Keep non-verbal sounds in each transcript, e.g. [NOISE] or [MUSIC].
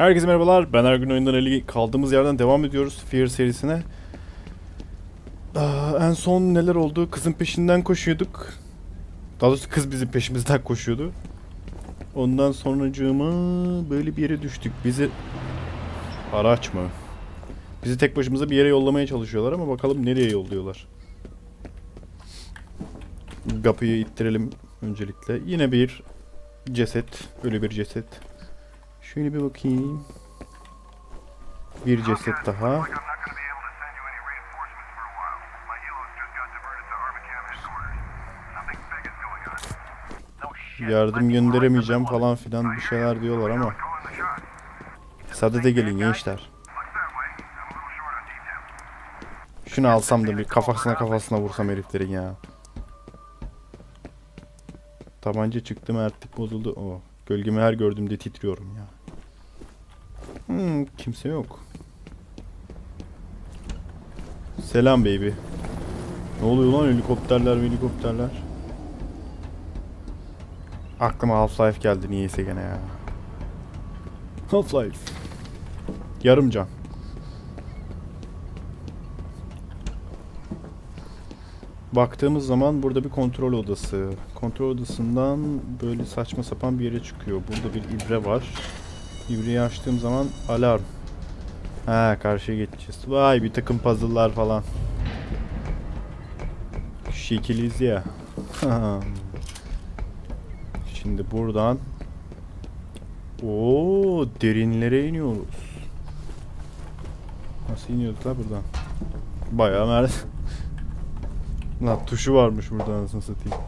Herkese merhabalar. Ben Ergün Oyundan Ali. Kaldığımız yerden devam ediyoruz Fear serisine. Aa, en son neler oldu? Kızın peşinden koşuyorduk. Daha doğrusu kız bizim peşimizden koşuyordu. Ondan sonracığıma böyle bir yere düştük. Bizi... Araç mı? Bizi tek başımıza bir yere yollamaya çalışıyorlar ama bakalım nereye yolluyorlar. Kapıyı ittirelim öncelikle. Yine bir ceset. Böyle bir ceset. Şöyle bir bakayım. Bir ceset daha. Yardım gönderemeyeceğim falan filan bir şeyler diyorlar ama. Sadede gelin gençler. Şunu alsam da bir kafasına kafasına vursam heriflerin ya. Tabanca çıktı mertlik bozuldu. O gölgemi her gördüğümde titriyorum ya. Hmm, kimse yok. Selam baby. Ne oluyor lan helikopterler helikopterler. Aklıma Half-Life geldi niyeyse gene ya. Half-Life. Yarım can. Baktığımız zaman burada bir kontrol odası. Kontrol odasından böyle saçma sapan bir yere çıkıyor. Burada bir ibre var. İbreyi açtığım zaman alarm. Ha karşıya geçeceğiz. Vay bir takım puzzle'lar falan. Şekiliz ya. [LAUGHS] Şimdi buradan Oo derinlere iniyoruz. Nasıl iniyoruz la buradan? Bayağı merdiven. [LAUGHS] Lan tuşu varmış burada anasını satayım.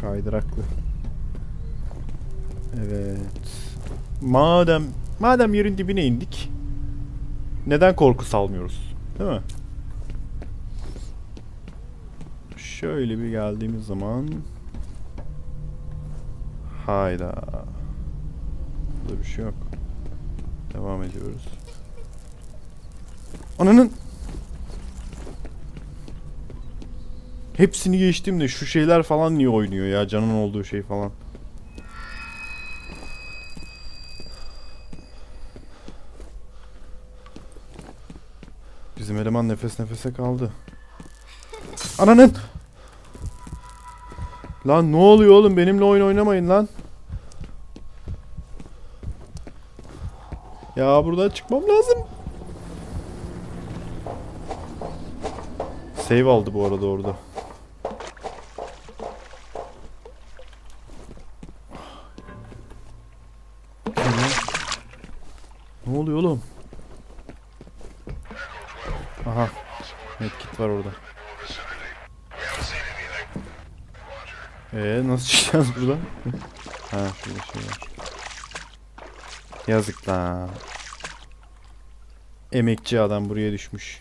Kaydıraklı. Evet. Madem madem yerin dibine indik. Neden korku salmıyoruz? Değil mi? Şöyle bir geldiğimiz zaman Hayda. Burada bir şey yok. Devam ediyoruz. Ananın Hepsini geçtim de şu şeyler falan niye oynuyor ya canın olduğu şey falan. Bizim eleman nefes nefese kaldı. Ananın! Lan ne oluyor oğlum benimle oyun oynamayın lan. Ya buradan çıkmam lazım. Save aldı bu arada orada. Medkit var orada. Ee nasıl çıkacağız buradan? ha şurada şey var. Yazık lan. Emekçi adam buraya düşmüş.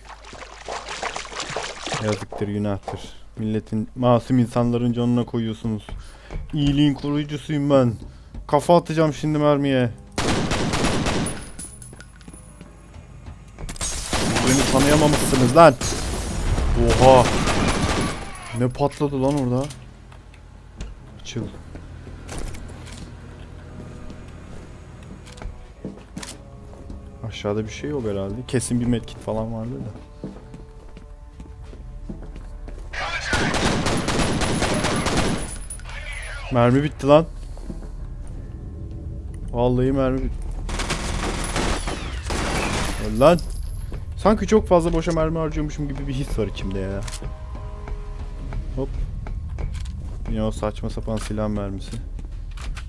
Yazıktır, günahtır. Milletin, masum insanların canına koyuyorsunuz. İyiliğin koruyucusuyum ben. Kafa atacağım şimdi mermiye. Beni tanıyamamışsınız lan. Oha. Ne patladı lan orada? Açıl. Aşağıda bir şey yok herhalde. Kesin bir medkit falan vardı da. Mermi bitti lan. Vallahi mermi bitti. Öl Lan. Sanki çok fazla boşa mermi harcıyormuşum gibi bir his var içimde ya. Hop. Yine o saçma sapan silah mermisi.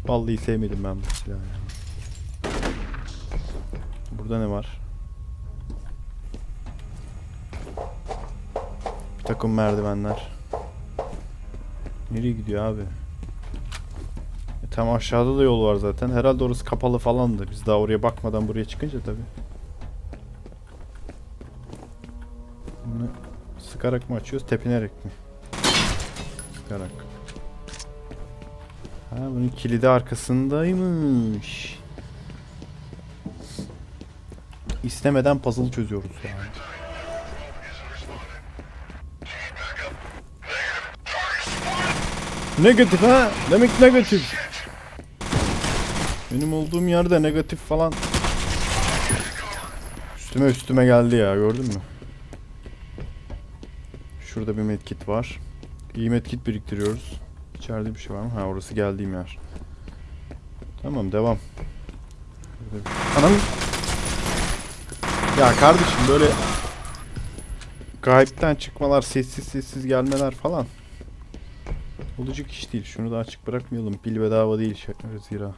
Vallahi sevmedim ben bu silahı ya. Burada ne var? Bir takım merdivenler. Nereye gidiyor abi? E, tam aşağıda da yol var zaten. Herhalde orası kapalı falandı. Biz daha oraya bakmadan buraya çıkınca tabii. Sıkarak mı açıyoruz, tepinerek mi? Sıkarak. Ha bunun kilidi arkasındaymış. İstemeden puzzle çözüyoruz yani. Negatif ha? Demek negatif. Benim olduğum yerde negatif falan üstüme üstüme geldi ya gördün mü? Şurada bir medkit var. İyi medkit biriktiriyoruz. İçeride bir şey var mı? Ha orası geldiğim yer. Tamam devam. Anam. Ya kardeşim böyle gayipten çıkmalar, sessiz sessiz gelmeler falan. Olacak iş değil. Şunu da açık bırakmayalım. Pil bedava değil şey- zira.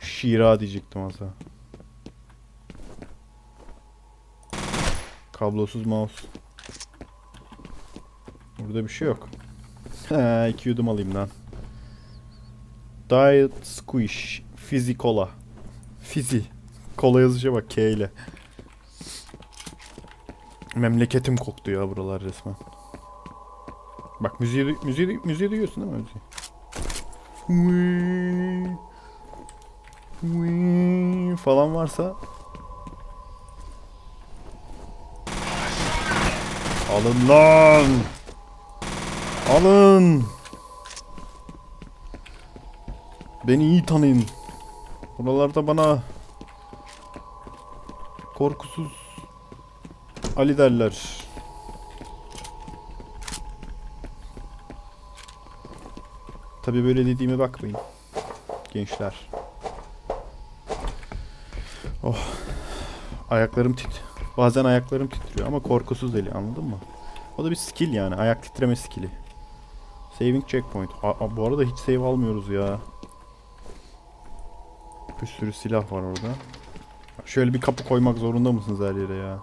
Şira diyecektim az. Kablosuz mouse. Burada bir şey yok. He, iki yudum alayım lan. Diet Squish. Fizzy Cola. Fizzy. Kola yazışa bak K ile. Memleketim koktu ya buralar resmen. Bak müziği, müziği, müziği duyuyorsun değil mi müziği? Wii, wii falan varsa Alın lan! Alın! Beni iyi tanıyın. Buralarda bana korkusuz Ali derler. Tabi böyle dediğime bakmayın. Gençler. Oh. Ayaklarım tit. Bazen ayaklarım titriyor ama korkusuz eli anladın mı? O da bir skill yani. Ayak titreme skilli. Saving checkpoint. A- a- bu arada hiç save almıyoruz ya. Bir sürü silah var orada. Şöyle bir kapı koymak zorunda mısınız her yere ya?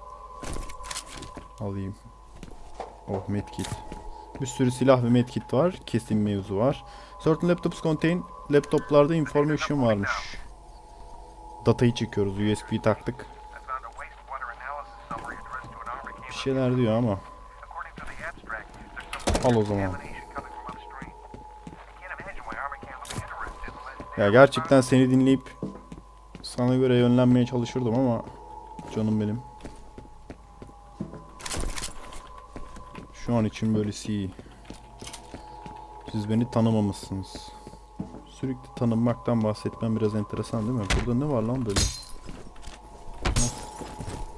Alayım. Oh medkit. Bir sürü silah ve medkit var. Kesin mevzu var. Certain laptops contain laptoplarda information varmış. Datayı çekiyoruz. USB taktık. Bir şeyler diyor ama. Al o zaman. Ya gerçekten seni dinleyip sana göre yönlenmeye çalışırdım ama canım benim. Şu an için böylesi iyi. Siz beni tanımamışsınız. Sürekli tanınmaktan bahsetmem biraz enteresan değil mi? Burada ne var lan böyle?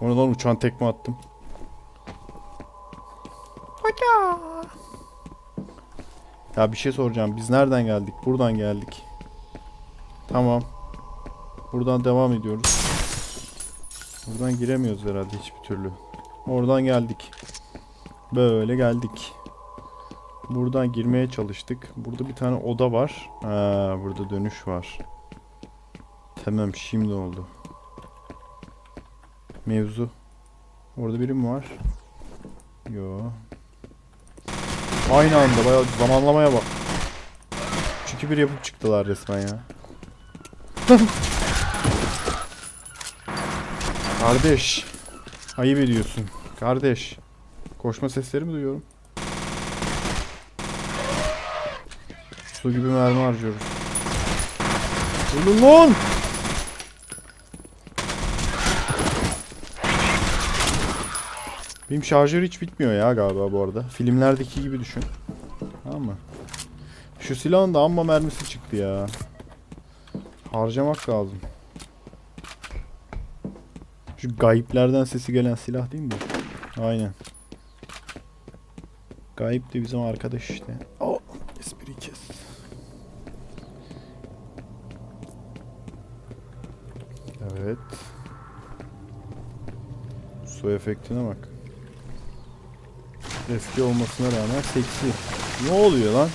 Oradan uçan tekme attım. Hoca. Ya bir şey soracağım. Biz nereden geldik? Buradan geldik. Tamam. Buradan devam ediyoruz. Buradan giremiyoruz herhalde hiçbir türlü. Oradan geldik. Böyle geldik. Buradan girmeye çalıştık. Burada bir tane oda var. Ha, burada dönüş var. Tamam şimdi oldu. Mevzu. Orada biri mi var? Yo. Aynı anda bayağı zamanlamaya bak. Çünkü bir yapıp çıktılar resmen ya. Kardeş. Ayıp ediyorsun. Kardeş. Koşma sesleri mi duyuyorum? Su gibi mermi harcıyoruz. Ölün lan! Benim şarjör hiç bitmiyor ya galiba bu arada. Filmlerdeki gibi düşün. Tamam mı? Şu silahın da amma mermisi çıktı ya. Harcamak lazım. Şu gayiplerden sesi gelen silah değil mi bu? Aynen. Gayip de bizim arkadaş işte. O espri kes. Evet. Su efektine bak. Eski olmasına rağmen seksi. Ne oluyor lan?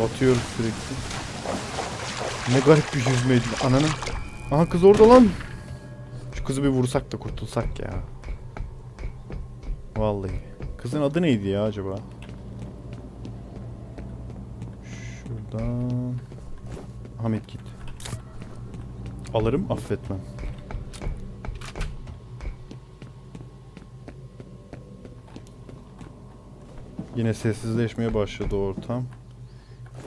Batıyoruz sürekli. Ne garip bir yüzmeydi. Ananın. Aha kız orada lan. Şu kızı bir vursak da kurtulsak ya. Vallahi. Kızın adı neydi ya acaba? Şuradan. Ahmet git. Alırım affetmem. Yine sessizleşmeye başladı ortam.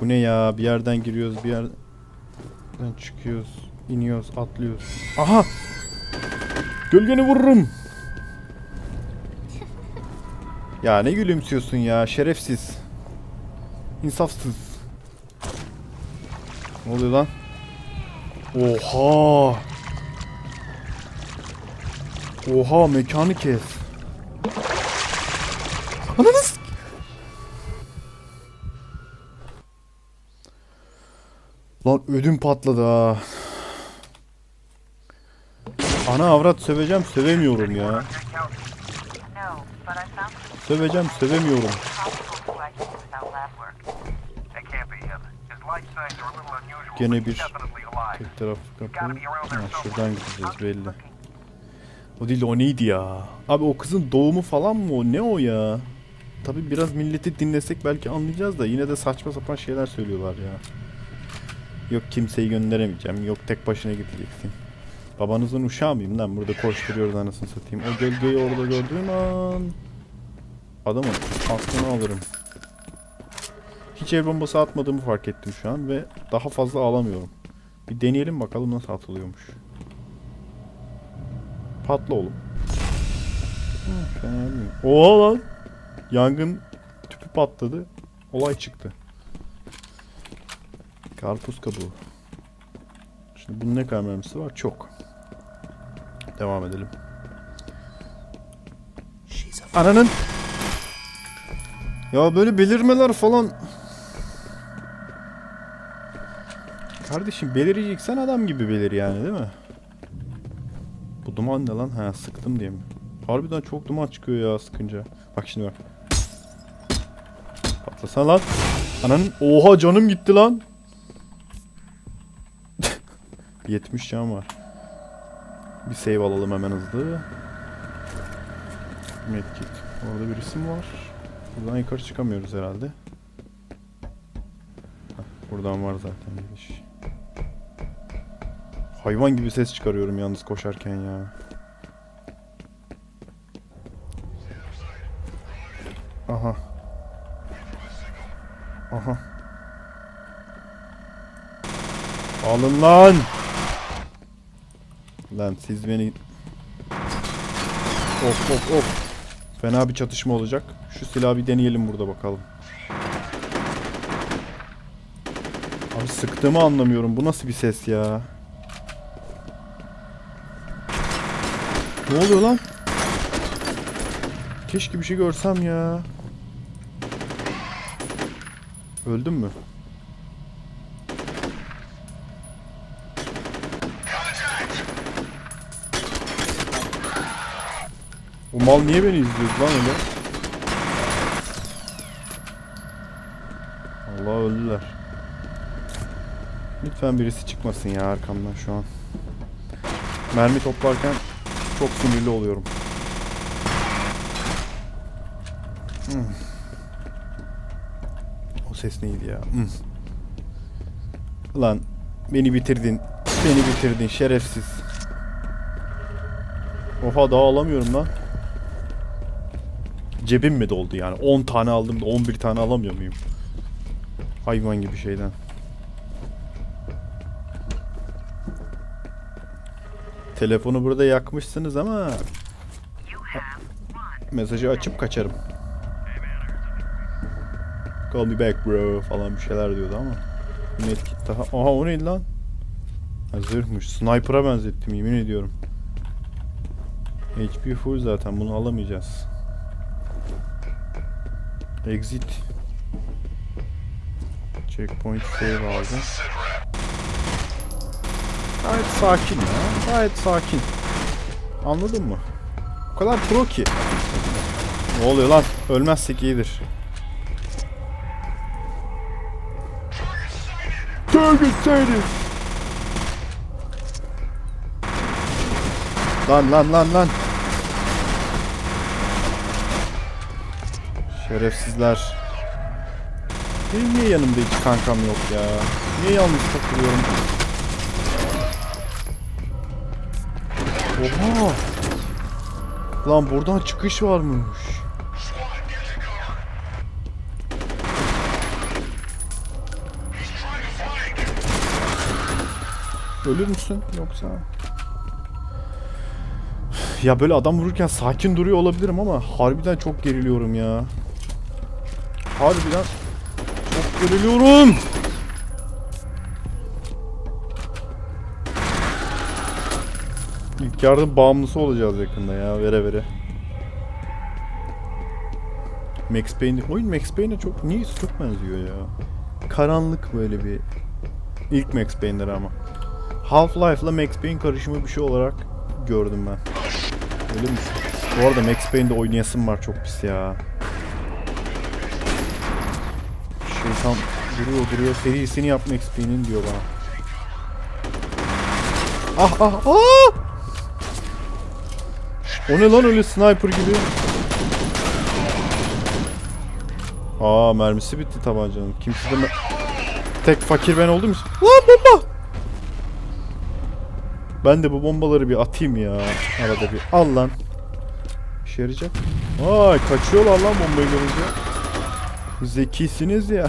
Bu ne ya? Bir yerden giriyoruz, bir yerden çıkıyoruz, iniyoruz, atlıyoruz. Aha! Gölgeni vururum. Ya ne gülümsüyorsun ya şerefsiz. İnsafsız. Ne oluyor lan? Oha! Oha mekanı kes. Ananı Lan ödüm patladı ha. Ana avrat söveceğim sövemiyorum ya. Söveceğim sövemiyorum. Gene bir tek taraflı kapı. Ha, şuradan gideceğiz belli. O değil de o neydi ya? Abi o kızın doğumu falan mı o? Ne o ya? Tabi biraz milleti dinlesek belki anlayacağız da yine de saçma sapan şeyler söylüyorlar ya. Yok kimseyi gönderemeyeceğim. Yok tek başına gideceksin. Babanızın uşağı mıyım lan? Burada koşturuyoruz anasını satayım. O gölgeyi orada gördüğüm an... Adamın aklını alırım. Hiç el bombası atmadığımı fark ettim şu an ve daha fazla alamıyorum. Bir deneyelim bakalım nasıl atılıyormuş. Patla oğlum. Fena. Oha lan. Yangın tüpü patladı. Olay çıktı. Karpuz kabuğu. Şimdi bunun ne kadar var? Çok. Devam edelim. Ananın. Ya böyle belirmeler falan. Kardeşim belireceksen adam gibi belir yani değil mi? Bu duman ne lan? Ha sıktım diye mi? Harbiden çok duman çıkıyor ya sıkınca. Bak şimdi bak. Patlasana lan. Ananın oha canım gitti lan. 70 can var. Bir save alalım hemen hızlı. Medkit. Orada bir isim var. Buradan yukarı çıkamıyoruz herhalde. Heh, buradan var zaten giriş. Hayvan gibi ses çıkarıyorum yalnız koşarken ya. Aha. Aha. Alın lan. Lan siz beni... Of of of. Fena bir çatışma olacak. Şu silahı bir deneyelim burada bakalım. Abi sıktığımı anlamıyorum. Bu nasıl bir ses ya? Ne oluyor lan? Keşke bir şey görsem ya. Öldüm mü? Mal niye beni izliyor lan öyle? Allah öldüler. Lütfen birisi çıkmasın ya arkamdan şu an. Mermi toplarken çok sinirli oluyorum. Hmm. O ses neydi ya? Hmm. Lan beni bitirdin. Beni bitirdin şerefsiz. Oha daha alamıyorum lan. Cebim mi doldu yani? 10 tane aldım da 11 tane alamıyor muyum? Hayvan gibi şeyden. Telefonu burada yakmışsınız ama mesajı açıp kaçarım. Call me back bro falan bir şeyler diyordu ama. Medkit daha. Aha o neydi lan? Zırhmış. Sniper'a benzettim yemin ediyorum. HP full zaten bunu alamayacağız. Exit. Checkpoint save aldım. Gayet sakin ya. Gayet sakin. Anladın mı? O kadar pro ki. Ne oluyor lan? Ölmezsek iyidir. Target sighted. Lan lan lan lan. Şerefsizler. Benim niye yanımda hiç kankam yok ya? Niye yalnız takılıyorum? Oha! Lan buradan çıkış varmış. Ölür müsün yoksa? Ya böyle adam vururken sakin duruyor olabilirim ama harbiden çok geriliyorum ya. Harbi lan. Çok görülüyorum. İlk yardım bağımlısı olacağız yakında ya vere vere. Max Payne oyun Max Payne'e çok niye çok benziyor ya. Karanlık böyle bir ilk Max Payne'ler ama. Half-Life'la Max Payne karışımı bir şey olarak gördüm ben. Öyle mi? Bu arada Max Payne'de oynayasım var çok pis ya. Şeytan duruyor duruyor serisini yap Max Payne'in diyor bana. Ah ah ah! O ne lan öyle sniper gibi? Aa mermisi bitti tabancanın. Kimse de Tek fakir ben oldum. Lan bomba! Ben de bu bombaları bir atayım ya. Arada bir. Al lan. İşe yarayacak. Vay kaçıyorlar lan bombayı görünce. Zekisiniz ya.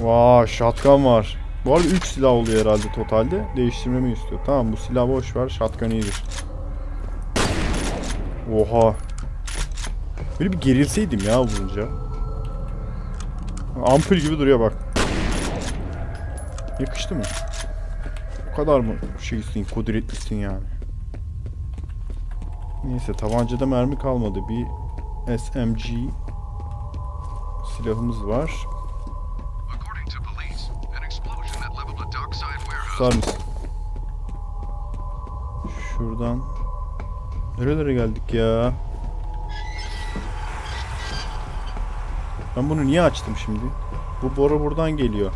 Vay shotgun var. Bu arada 3 silah oluyor herhalde totalde. Değiştirmemi istiyor. Tamam bu silah boş ver. Shotgun iyidir. Oha. Böyle bir gerilseydim ya vurunca. Ampul gibi duruyor bak. Yakıştı mı? O kadar mı şeysin, kudretlisin yani? Neyse tabancada mermi kalmadı. Bir SMG silahımız var. Susar mısın? Şuradan. Nerelere geldik ya? Ben bunu niye açtım şimdi? Bu boru buradan geliyor.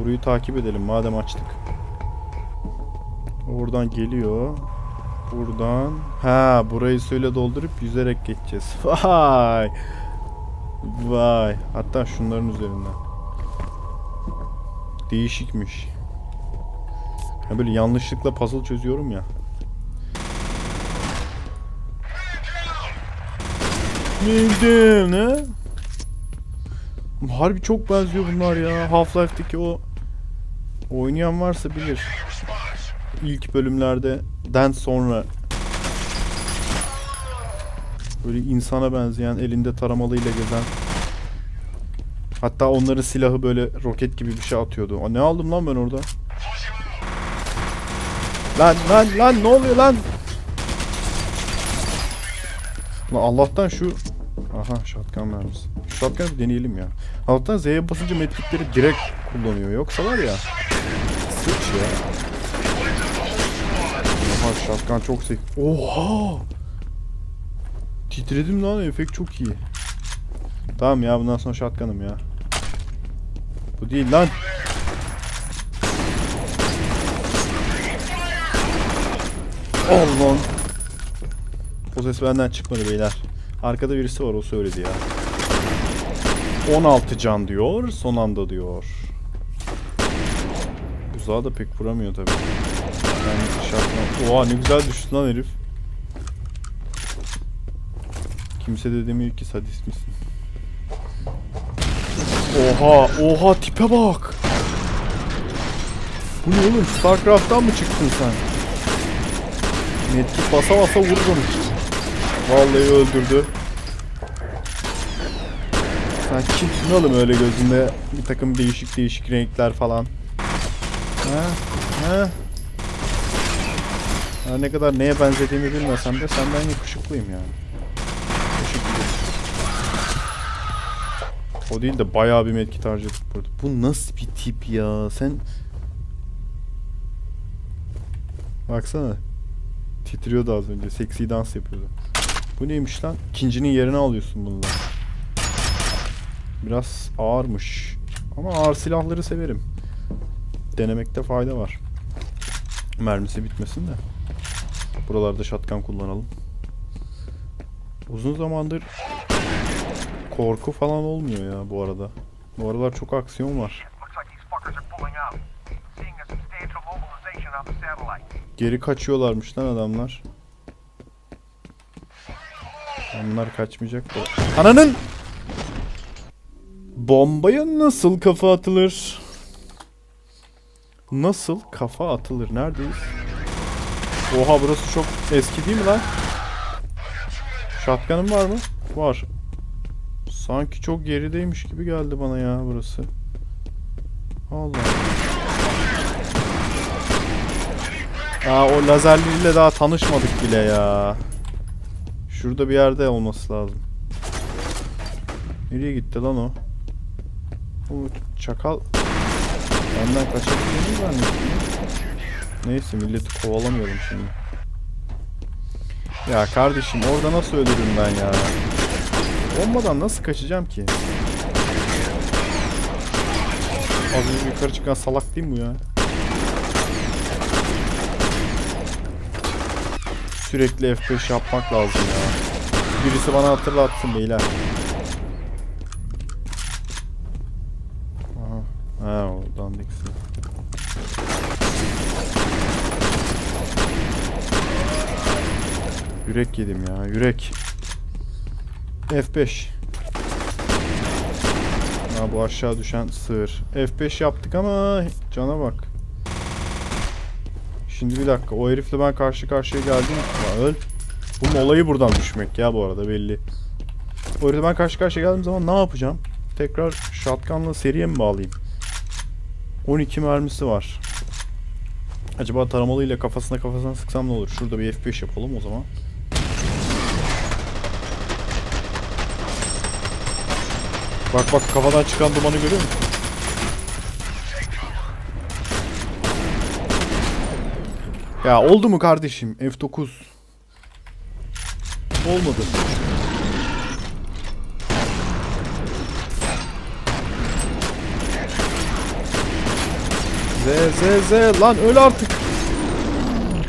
Boruyu takip edelim madem açtık. Oradan geliyor. Buradan. Ha burayı söyle doldurup yüzerek geçeceğiz. [LAUGHS] Vay. Vay. Hatta şunların üzerinden. Değişikmiş. Ya böyle yanlışlıkla puzzle çözüyorum ya. Neydi ne? Harbi çok benziyor bunlar ya. Half-Life'deki o oynayan varsa bilir. İlk bölümlerde den sonra böyle insana benzeyen elinde taramalıyla gezen Hatta onların silahı böyle roket gibi bir şey atıyordu. Aa, ne aldım lan ben orada? Lan lan lan ne oluyor lan? Lan Allah'tan şu Aha shotgun mermisi. Bir deneyelim ya. Allah'tan Z'ye basınca medkitleri direkt kullanıyor. Yoksa var ya. Sıç ya. Aha shotgun çok sek. Oha! Titredim lan efekt çok iyi. Tamam ya bundan sonra shotgun'ım ya. Bu değil lan. Allah. O ses benden çıkmadı beyler. Arkada birisi var o söyledi ya. 16 can diyor. Son anda diyor. Uzağa da pek vuramıyor tabi. Şartlar. Oha ne güzel düştü lan herif. Kimse de demiyor ki sadist misin? Oha, oha tipe bak. Bu ne oğlum? Starcraft'tan mı çıktın sen? Medkit basa basa vurdum. Vallahi öldürdü. Sen kimsin oğlum öyle gözünde bir takım değişik değişik renkler falan. Ha? Ha? Her ne kadar neye benzediğimi bilmesem de senden yakışıklıyım yani. Ederim. O değil de bayağı bir medkit harcadık burada. Bu nasıl bir tip ya? Sen... Baksana. Titriyordu az önce. Seksi dans yapıyordu. Bu neymiş lan? İkincinin yerini alıyorsun bununla. Biraz ağırmış. Ama ağır silahları severim. Denemekte fayda var. Mermisi bitmesin de. Buralarda shotgun kullanalım. Uzun zamandır korku falan olmuyor ya bu arada. Bu aralar çok aksiyon var. Geri kaçıyorlarmış lan adamlar. Onlar kaçmayacak da. Ananın! Bombaya nasıl kafa atılır? Nasıl kafa atılır? Neredeyiz? Oha burası çok eski değil mi lan? Shotgun'ın var mı? Var. Sanki çok gerideymiş gibi geldi bana ya burası. Allah. Aa o lazerliyle daha tanışmadık bile ya. Şurada bir yerde olması lazım. Nereye gitti lan o? O çakal benden kaçabildiğini zannettim. Neyse milleti kovalamayalım şimdi. Ya kardeşim orada nasıl ölürüm ben ya? Bombadan nasıl kaçacağım ki? Az önce yukarı çıkan salak değil mi bu ya? Sürekli F5 yapmak lazım ya. Birisi bana hatırlatsın beyler. Aha. Ha o dandik silah. Yürek yedim ya yürek. F5. Ha bu aşağı düşen sığır. F5 yaptık ama cana bak. Şimdi bir dakika o herifle ben karşı karşıya geldim. Ya öl. Bunun olayı buradan düşmek ya bu arada belli. O herifle ben karşı karşıya geldiğim zaman ne yapacağım? Tekrar shotgunla seriye mi bağlayayım? 12 mermisi var. Acaba taramalıyla kafasına kafasına sıksam ne olur? Şurada bir F5 yapalım o zaman. Bak bak kafadan çıkan dumanı görüyor musun? Ya oldu mu kardeşim? F9. Olmadı. Z Z Z lan öl artık.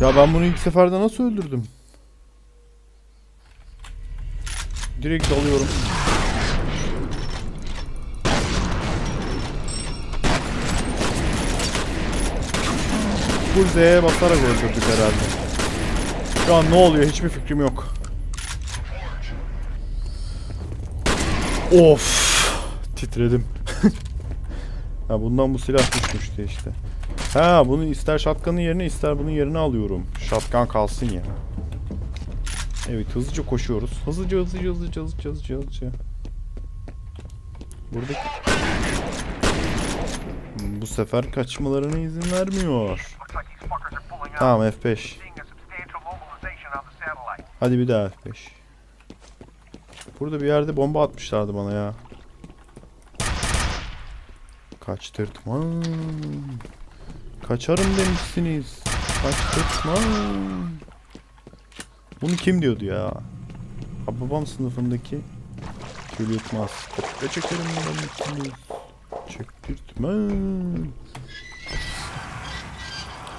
Ya ben bunu ilk seferde nasıl öldürdüm? Direkt alıyorum. Full Z'ye basarak öldürdük herhalde. Şu an ne oluyor hiçbir fikrim yok. Of titredim. [LAUGHS] ha bundan bu silah düşmüştü işte. Ha bunu ister shotgun'ın yerine ister bunun yerine alıyorum. Shotgun kalsın ya. Evet hızlıca koşuyoruz. Hızlıca hızlıca hızlıca hızlıca hızlıca hızlıca. Buradaki... Hmm, Bu sefer kaçmalarına izin vermiyor. Tamam F5. Seeing a substantial mobilization on the satellite. Hadi bir daha F5. Burada bir yerde bomba atmışlardı bana ya. Kaçtırtmam. Kaçarım demişsiniz. Kaçtırtmam. Bunu kim diyordu ya? Babam sınıfındaki Kül yutmaz. Kopya çekerim demişsiniz. Çektirtmem.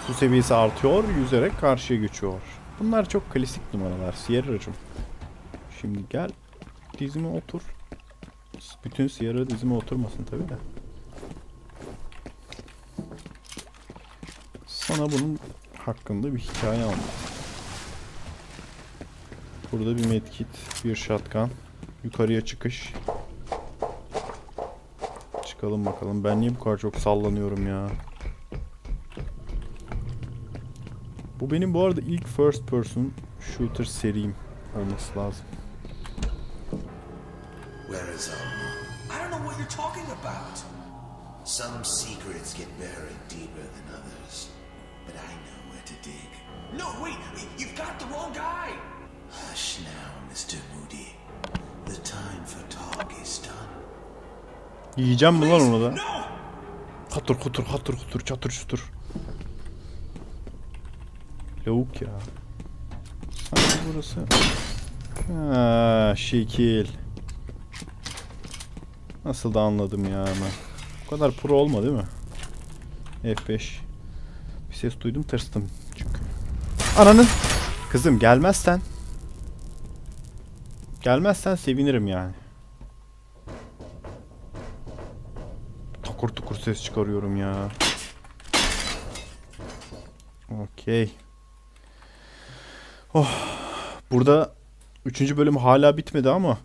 Su seviyesi artıyor, yüzerek karşıya geçiyor. Bunlar çok klasik numaralar Sierra'cığım. Şimdi gel dizime otur. Bütün Sierra dizime oturmasın tabi de. Sana bunun hakkında bir hikaye anlat. Burada bir medkit, bir shotgun, yukarıya çıkış. Çıkalım bakalım. Ben niye bu kadar çok sallanıyorum ya? Bu benim bu arada ilk first person shooter serim olması lazım. Where is Alma? I don't know what you're talking about. Some secrets get buried deeper than others, but I know where to dig. No, wait, you've got the wrong guy. Hush now, Mr. Moody. The time for talk is done. Yiyeceğim mi lan onu da? Katır kutur katır kutur çatır çutur. Lavuk ya. Sanki burası. Ha, şekil. Nasıl da anladım ya hemen. Bu kadar pro olma değil mi? F5. Bir ses duydum tırstım çünkü. Ananın. Kızım gelmezsen. Gelmezsen sevinirim yani. Takur tukur ses çıkarıyorum ya. Okey. Oh. Burada üçüncü bölüm hala bitmedi ama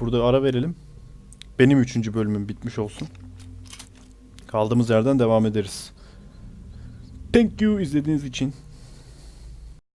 burada ara verelim. Benim üçüncü bölümüm bitmiş olsun. Kaldığımız yerden devam ederiz. Thank you izlediğiniz için.